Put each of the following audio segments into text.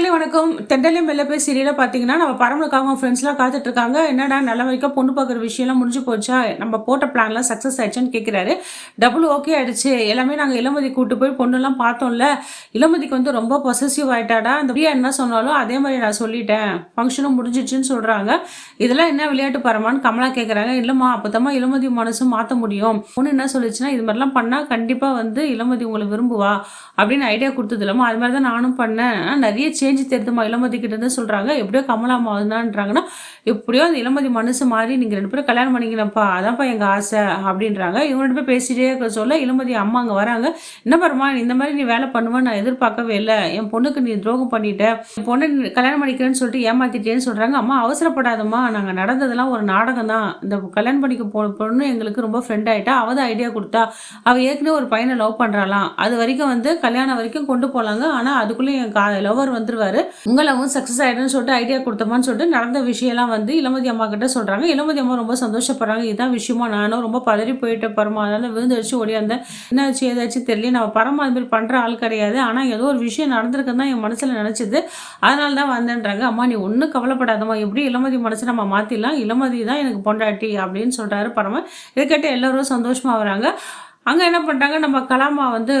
மக்களே வணக்கம். தெண்டலே மெல்ல போய் சீரியலாக பார்த்தீங்கன்னா நம்ம பரமலுக்காக ஃப்ரெண்ட்ஸ்லாம் காத்துட்ருக்காங்க. என்னடா நல்ல வரைக்கும் பொண்ணு பார்க்குற விஷயம்லாம் முடிஞ்சு போச்சா? நம்ம போட்ட பிளான்லாம் சக்ஸஸ் ஆயிடுச்சுன்னு கேட்குறாரு டபுள் ஓகே ஆயிடுச்சு. எல்லாமே நாங்கள் இளமதி கூட்டு போய் பொண்ணுலாம் பார்த்தோம்ல. இளமதிக்கு வந்து ரொம்ப பொசசிவ் ஆயிட்டாடா. அந்த பிரியா என்ன சொன்னாலும் அதே மாதிரி நான் சொல்லிட்டேன். ஃபங்க்ஷனும் முடிஞ்சிடுச்சுன்னு சொல்கிறாங்க இதெல்லாம் என்ன விளையாட்டு பரமான்னு கமலா கேட்குறாங்க இல்லைம்மா அப்போதாம்மா இளமதி மனசும் மாற்ற முடியும். பொண்ணு என்ன சொல்லிச்சுன்னா இது மாதிரிலாம் பண்ணால் கண்டிப்பாக வந்து இளமதி உங்களை விரும்புவா அப்படின்னு ஐடியா கொடுத்தது இல்லாமல் அது மாதிரி தான் நானும் பண்ணேன். நிறைய நிறைய சேஞ்ச் தெரியுதுமா இளமதி கிட்ட இருந்து சொல்கிறாங்க எப்படியோ கமலா தான்ன்றாங்கன்னா எப்படியோ அந்த இளமதி மனசு மாறி நீங்கள் ரெண்டு பேரும் கல்யாணம் பண்ணிக்கலப்பா அதான்ப்பா எங்கள் ஆசை அப்படின்றாங்க. இவங்க ரெண்டு பேர் பேசிட்டே இருக்க சொல்ல இளமதி அம்மா அங்கே வராங்க. என்ன பரமா இந்த மாதிரி நீ வேலை பண்ணுவேன்னு நான் எதிர்பார்க்கவே இல்லை. என் பொண்ணுக்கு நீ துரோகம் பண்ணிட்ட. என் பொண்ணு கல்யாணம் பண்ணிக்கிறேன்னு சொல்லிட்டு ஏமாத்திட்டேன்னு சொல்கிறாங்க அம்மா அவசரப்படாதம்மா. நாங்கள் நடந்ததெல்லாம் ஒரு நாடகம் தான் இந்த கல்யாணம் பண்ணிக்க போன பொண்ணு எங்களுக்கு ரொம்ப ஃப்ரெண்ட் ஆகிட்டா அவள் தான் ஐடியா கொடுத்தா. அவள் ஏற்கனவே ஒரு பையனை லவ் பண்ணுறாளாம் அது வரைக்கும் வந்து கல்யாணம் வரைக்கும் கொண்டு போகலாங்க ஆனால் அதுக்குள்ளே என் கா லவர் வந்துருவாரு உங்களவும் சக்ஸஸ் ஆயிடும்னு சொல்லிட்டு ஐடியா கொடுத்தோமான்னு சொல்லிட்டு நடந்த விஷயம்லாம் வந்து இளமதி அம்மா கிட்ட சொல்கிறாங்க இளமதி அம்மா ரொம்ப சந்தோஷப்படுறாங்க. இதான் விஷயமா நானும் ரொம்ப பதறி போயிட்டு பரமா அதனால விழுந்தடிச்சு ஓடியாந்தேன் என்னாச்சு ஏதாச்சும் தெரியல நம்ம பரமா அது மாதிரி பண்ணுற ஆள் கிடையாது. ஆனால் ஏதோ ஒரு விஷயம் நடந்திருக்குன்னு தான் என் மனசில் நினச்சிது. அதனால தான் வந்தேன்றாங்க. அம்மா நீ ஒன்றும் கவலைப்படாதம்மா. எப்படி இளமதி மனசை நம்ம மாற்றிடலாம் இளமதி தான் எனக்கு பொண்டாட்டி அப்படின்னு சொல்கிறாரு பரம. இதை கேட்டு சந்தோஷமாக வராங்க. அங்கே என்ன பண்ணுறாங்க நம்ம கலாமா வந்து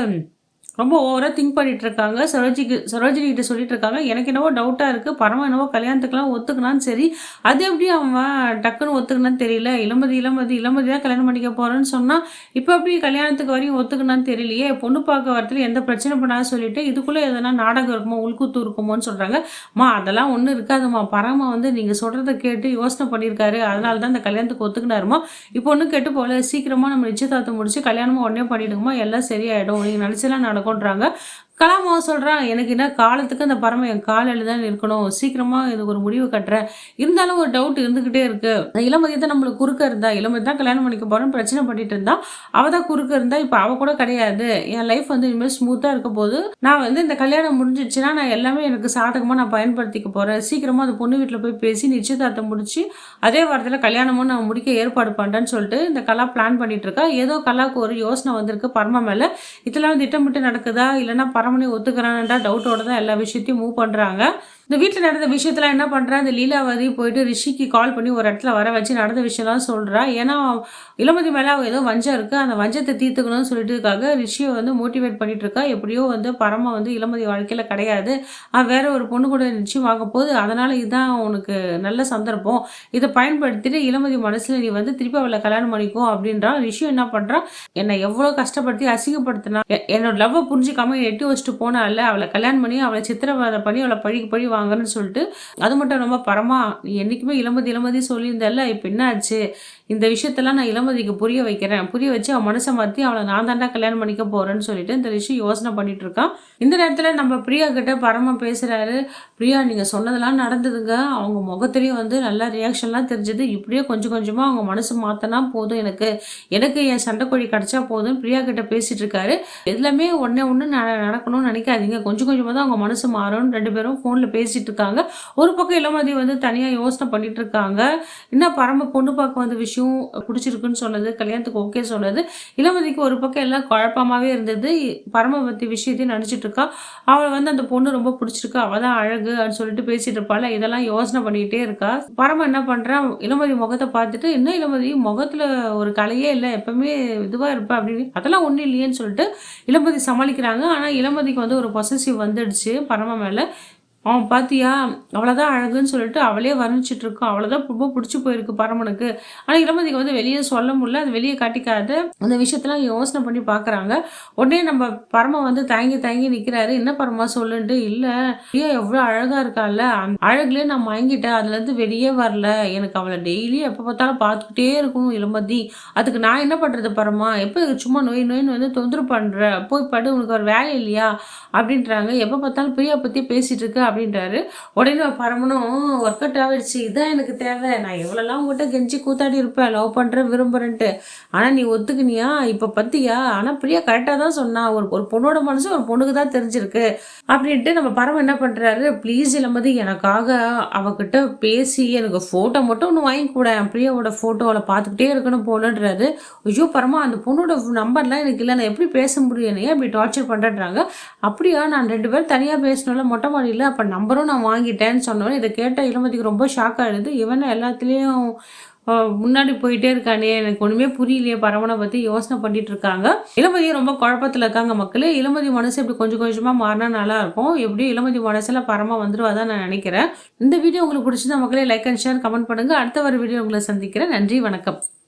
ரொம்ப ஓவராக திங்க் பண்ணிகிட்டு இருக்காங்க சரோஜிக்கு சரோஜினி கிட்ட சொல்லிட்டு இருக்காங்க எனக்கு என்னவோ டவுட்டாக இருக்குது பரம என்னவோ கல்யாணத்துக்குலாம் ஒத்துக்கினான்னு சரி. அது எப்படி அவன் டக்குன்னு ஒத்துக்கினான்னு தெரியல. இளமதி இளமதி இளமதி தான் கல்யாணம் பண்ணிக்க போகிறேன்னு சொன்னால் இப்போ எப்படி கல்யாணத்துக்கு வரையும் ஒத்துக்கினான்னு தெரியலையே. பொண்ணு பார்க்க வரத்துல எந்த பிரச்சனை பண்ணாத சொல்லிட்டு இதுக்குள்ளே எதனா நாடகம் இருக்குமோ உள்கூத்து இருக்குமோன்னு சொல்கிறாங்க மா அதெல்லாம் ஒன்றும் இருக்காதும்மா பரம வந்து நீங்கள் சொல்கிறத கேட்டு யோசனை பண்ணியிருக்காரு. அதனால தான் இந்த கல்யாணத்துக்கு ஒத்துக்கினாருமா. இப்போ ஒன்றும் கெட்டு போகல. சீக்கிரமாக நம்ம நிச்சயதார்த்தம் முடிச்சு கல்யாணமாக உடனே பண்ணிவிடுங்கம்மா எல்லாம் சரியாயிடும். நீங்கள் நினச்செல்லாம் நடக்கும்ன்றாங்க கலாமாவை சொல்கிறான் எனக்கு என்ன காலத்துக்கு அந்த பறமை என் காலையில் தான் இருக்கணும்? சீக்கிரமாக இது ஒரு முடிவு கட்டுறேன். இருந்தாலும் ஒரு டவுட் இருந்துக்கிட்டே இருக்குது அந்த நம்மளுக்கு குறுக்க இருந்தா இளமதி தான் கல்யாணம் பண்ணிக்க போகிறேன்னு பிரச்சனை பண்ணிட்டு இருந்தா அவள் தான் குறுக்க இருந்தா இப்போ அவள் கூட கிடையாது. என் லைஃப் வந்து இனிமேல் ஸ்மூத்தாக இருக்க போது நான் வந்து இந்த கல்யாணம் முடிஞ்சிச்சுன்னா நான் எல்லாமே எனக்கு சாதகமாக நான் பயன்படுத்திக்க போகிறேன் சீக்கிரமாக அந்த பொண்ணு வீட்டில் போய் பேசி நிச்சயதார்த்தம் முடிச்சு அதே வாரத்தில் கல்யாணமும் நான் முடிக்க ஏற்பாடு பண்ணுறேன்னு சொல்லிட்டு இந்த கலா பிளான் பண்ணிட்டு இருக்கா. ஏதோ கலாவுக்கு ஒரு யோசனை வந்திருக்கு பரம மேலே. இதெல்லாம் திட்டமிட்டு நடக்குதா? இல்லைன்னா பரம பரமனை ஒத்துக்கிறான்டா டவுட்டோட தான் எல்லா விஷயத்தையும் மூவ் பண்ணுறாங்க இந்த வீட்டில் நடந்த விஷயத்துல என்ன பண்ணுறா இந்த லீலாவதி போயிட்டு ரிஷிக்கு கால் பண்ணி ஒரு இடத்துல வர வச்சு நடந்த விஷயம்லாம் சொல்கிறா ஏன்னா இளமதி மேலே அவள் ஏதோ வஞ்சம் இருக்குது அந்த வஞ்சத்தை தீர்த்துக்கணும்னு சொல்லிட்டுக்காக ரிஷியை வந்து மோட்டிவேட் பண்ணிகிட்ருக்கா எப்படியோ வந்து பரம வந்து இளமதி வாழ்க்கையில் கிடையாது. அவன் வேற ஒரு பொண்ணு கூட நிச்சயம் வாங்க போகுது. அதனால் இதுதான் உனக்கு நல்ல சந்தர்ப்பம். இதை பயன்படுத்திட்டு இளமதி மனசில் நீ வந்து திருப்பி அவளை கல்யாணம் பண்ணிக்கோ அப்படின்றான் ரிஷி என்ன பண்ணுறான் என்னை எவ்வளோ கஷ்டப்படுத்தி அசிங்கப்படுத்தினா. என்னோட லவ்வை புரிஞ்சுக்காமல் எட்டி வச்சுட்டு போனால அவளை கல்யாணம் பண்ணி அவளை சித்திரவதை பண்ணி அவளை பழி பழி வாங்கன்னு சொல்லிட்டு அது மட்டும் ரொம்ப பரமா நீ என்றைக்குமே இளமதி இளமதி சொல்லியிருந்தால இப்போ என்ன ஆச்சு இந்த விஷயத்தெல்லாம் நான் இளமதிக்கு புரிய வைக்கிறேன். புரிய வச்சு அவன் மனசை மாற்றி அவளை நான் தாண்டா கல்யாணம் பண்ணிக்க போகிறேன்னு சொல்லிட்டு இந்த ரிஷி யோசனை பண்ணிட்டு இருக்கான். இந்த நேரத்தில் நம்ம பிரியா கிட்ட பரமா பேசுகிறாரு பிரியா நீங்கள் சொன்னதெல்லாம் நடந்ததுங்க. அவங்க முகத்திலேயே வந்து நல்லா ரியாக்ஷன்லாம் தெரிஞ்சது. இப்படியே கொஞ்சம் கொஞ்சமாக அவங்க மனசு மாற்றினா போதும் எனக்கு. எனக்கு என் சண்டைக்கோழி கிடைச்சா போதும் பிரியா கிட்ட பேசிட்டு இருக்காரு. எல்லாமே ஒன்றே ஒன்று நடக்கணும்னு நினைக்காதீங்க. கொஞ்சம் கொஞ்சமாக தான் அவங்க மனசு மாறும் ரெண்டு பேரும் ஃபோனில் பேசி பேசிட்டு இருக்காங்க ஒரு பக்கம் இளமதி வந்து தனியாக யோசனை பண்ணிட்டு இருக்காங்க என்ன பரம பொண்ணு பார்க்க வந்த விஷயம் பிடிச்சிருக்குன்னு சொன்னது கல்யாணத்துக்கு ஓகே சொன்னது. இளமதிக்கு ஒரு பக்கம் எல்லாம் குழப்பமாவே இருந்தது. பரமபத்தி விஷயத்தையும் நினச்சிட்டு இருக்கா அவளை வந்து அந்த பொண்ணு ரொம்ப பிடிச்சிருக்கு. அவள் தான் அழகு அப்படின்னு சொல்லிட்டு பேசிட்டு இருப்பாள். இதெல்லாம் யோசனை பண்ணிக்கிட்டே இருக்கா. பரம என்ன பண்ணுறான் இளமதி முகத்தை பார்த்துட்டு என்ன இளமதி? முகத்தில் ஒரு கலையே இல்லை. எப்பவுமே இதுவாக இருப்பா அப்படின்னு. அதெல்லாம் ஒன்றும் இல்லையேன்னு சொல்லிட்டு இளமதி சமாளிக்கிறாங்க. ஆனால் இளமதிக்கு வந்து ஒரு பொசசிவ் வந்துடுச்சு பரம மேலே. அவன் பார்த்தியா அவ்வளோதான் அழகுன்னு சொல்லிட்டு அவளே வர்ணிச்சிட்டு இருக்கோம் அவ்வளோதான் ரொம்ப பிடிச்சி போயிருக்கு பரமனுக்கு. ஆனால் இளமதிக்கு வந்து வெளியே சொல்ல முடியல. அது வெளியே காட்டிக்காத. அந்த விஷயத்தெல்லாம் யோசனை பண்ணி பார்க்குறாங்க உடனே நம்ம பரம வந்து தயங்கி தயங்கி நிற்கிறாரு என்ன பரமா சொல்லுன்ட்டு? இல்லை. ஏன் எவ்வளோ அழகாக இருக்கால அந்த அழகுலேயே நான் மயங்கிட்டேன். அதுலேருந்து வெளியே வரல. எனக்கு அவளை டெய்லி எப்போ பார்த்தாலும் பார்த்துக்கிட்டே இருக்கணும் இளமதி. அதுக்கு நான் என்ன பண்ணுறது பரமா? எப்போ சும்மா நோய் நோயின்னு வந்து தொந்தரவு பண்ணுற போய் படு. உனக்கு ஒரு வேலை இல்லையா? அப்படின்றாங்க. எப்போ பார்த்தாலும் பிரியா பற்றி பேசிகிட்டு இருக்க. அப்படின்றாரு. உடனே பரமனும் ஒர்க் அவுட் ஆகிடுச்சு இதான் எனக்கு தேவை. நான் எவ்வளோலாம் உங்கள்கிட்ட கெஞ்சி கூத்தாடி இருப்பேன். லவ் பண்ணுறேன் விரும்புகிறேன்ட்டு ஆனால் நீ ஒத்துக்குனியா? இப்போ பத்தியா? ஆனால் பிரியா கரெக்டாக தான் சொன்னா. ஒரு ஒரு பொண்ணோட மனசு ஒரு பொண்ணுக்கு தான் தெரிஞ்சிருக்கு. அப்படின்ட்டு நம்ம பரம என்ன பண்ணுறாரு ப்ளீஸ் இளமதி எனக்காக அவகிட்ட பேசி எனக்கு ஃபோட்டோ மட்டும் ஒன்று வாங்கி கூட. பிரியாவோட ஃபோட்டோவில் பார்த்துக்கிட்டே இருக்கணும் போலன்றாரு. ஐயோ பரமா அந்த பொண்ணோட நம்பர்லாம் எனக்கு இல்லை. நான் எப்படி பேச முடியும்? என்னைய அப்படி டார்ச்சர் பண்ணுறேன்றாங்க அப்படியா நான் ரெண்டு பேரும் தனியாக பேசணும்ல. மொட்டை மாடியில் அப்போ நம்பரும் நான் வாங்கிட்டேன்னு சொன்னோன்னே இதை கேட்ட இளமதிக்கு ரொம்ப ஷாக் ஆகிடுது இவனை எல்லாத்துலேயும் முன்னாடி போயிட்டே இருக்கானே எனக்கு ஒன்றுமே புரியலையே பரவனை பற்றி யோசனை பண்ணிட்டு இருக்காங்க. இளமதியும் ரொம்ப குழப்பத்தில் இருக்காங்க மக்களே. இளமதி மனசு இப்படி கொஞ்சம் கொஞ்சமாக மாறினா நல்லா இருக்கும். எப்படியும் இளமதி மனசில் பரமா வந்துருவாதான் நான் நினைக்கிறேன். இந்த வீடியோ உங்களுக்கு பிடிச்சதா மக்களே லைக் அண்ட் ஷேர் கமெண்ட் பண்ணுங்கள் அடுத்த வர வீடியோ உங்களை சந்திக்கிறேன். நன்றி வணக்கம்.